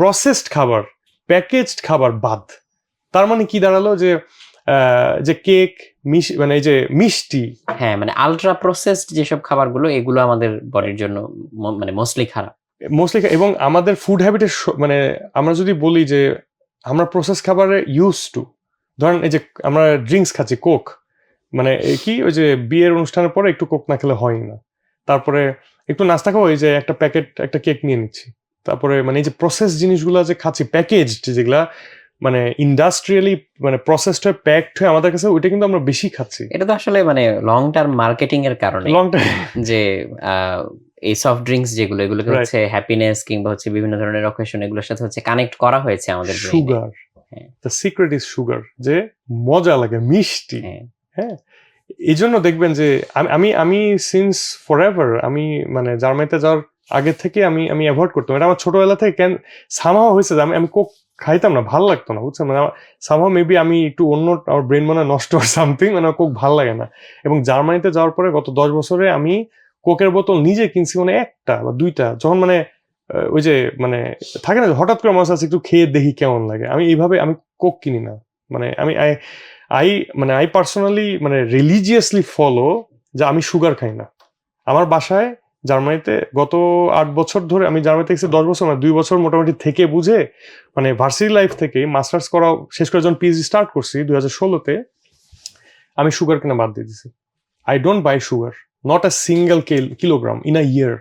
Processed খাবার packaged খাবার বাদ। তার মানে কি দাঁড়াল যে যে কেক মানে এই যে মিষ্টি। হ্যাঁ মানে আলট্রা প্রসেসড যেসব খাবারগুলো এগুলো আমাদের বডির জন্য মানে মোস্টলি খারাপ। মোস্টলি এবং আমাদের ফুড হ্যাবিটের মানে আমরা যদি বলি যে আমরা প্রসেস খাবারে ইউজ টু ধরেন এই যে আমরা ড্রিঙ্কস খাচ্ছি কোক মানে কি ওই যে বিয়ের অনুষ্ঠানের পরে একটু কোক না খেলে হয় না। তারপরে একটু নাস্তা খাব এই যে একটা প্যাকেট একটা কেক নিয়ে নিচ্ছি। তারপরে মানে এই যে প্রসেস জিনিসগুলো যে খাচ্ছি প্যাকেজ যেগুলা মানে ইন্ডাস্ট্রিয়ালি মানে প্রসেসড হয়ে প্যাকড হয়ে আমাদের কাছে ওইটা কিন্তু আমরা বেশি খাচ্ছি। এটা তো আসলে মানে লং টার্ম মার্কেটিং এর কারণে। লং টাইম যে এই সফট ড্রিঙ্কস যেগুলো এগুলোকে. হচ্ছে হ্যাপিনেস কিংবা হচ্ছে বিভিন্ন ধরনের অকেশন এগুলোর সাথে হচ্ছে কানেক্ট করা হয়েছে আমাদের সুগার হ্যাঁ। দ্য সিক্রেট ইজ সুগার যে মজা লাগে মিষ্টি। হ্যাঁ। এই জন্য দেখবেন যে আমি- আমি আমি সিন্স ফর আমি মানে জার্মানিতে যাওয়ার আগে থেকে আমি আমি অ্যাভয়েড করতাম। এটা আমার ছোটবেলা থেকে কেন সামাও হয়েছে যে আমি আমি কোক খাইতাম না, ভালো লাগতো না, বুঝছেন? মানে সামাও মেবি আমি একটু অন্য, আমার ব্রেন মনে হয় নষ্ট সামথিং মানে কোক ভালো লাগে না। এবং জার্মানিতে যাওয়ার পরে গত দশ বছরে আমি কোকের বোতল নিজে কিনছি মানে একটা বা দুইটা। যখন মানে ওই যে মানে থাকে না হঠাৎ করে মনে হচ্ছে একটু খেয়ে দেখি কেমন লাগে। আমি এইভাবে, আমি কোক কিনি না। মানে আমি, আই আই মানে আই পার্সোনালি মানে রিলিজিয়াসলি ফলো যে আমি সুগার খাই না। আমার বাসায় জার্মানিতে গত আট বছর ধরে, আমি জার্মানিতে গেছি দশ বছর না দুই বছর মোটামুটি থেকে বুঝে মানে ভার্সিটি লাইফ থেকে মাস্টার্স করা, শেষ করে যখন পিএইচডি স্টার্ট করছি দুই হাজার ষোলোতে, আমি সুগার কিনা বাদ দিয়ে দিছি। I don't buy sugar not a single kilogram in a year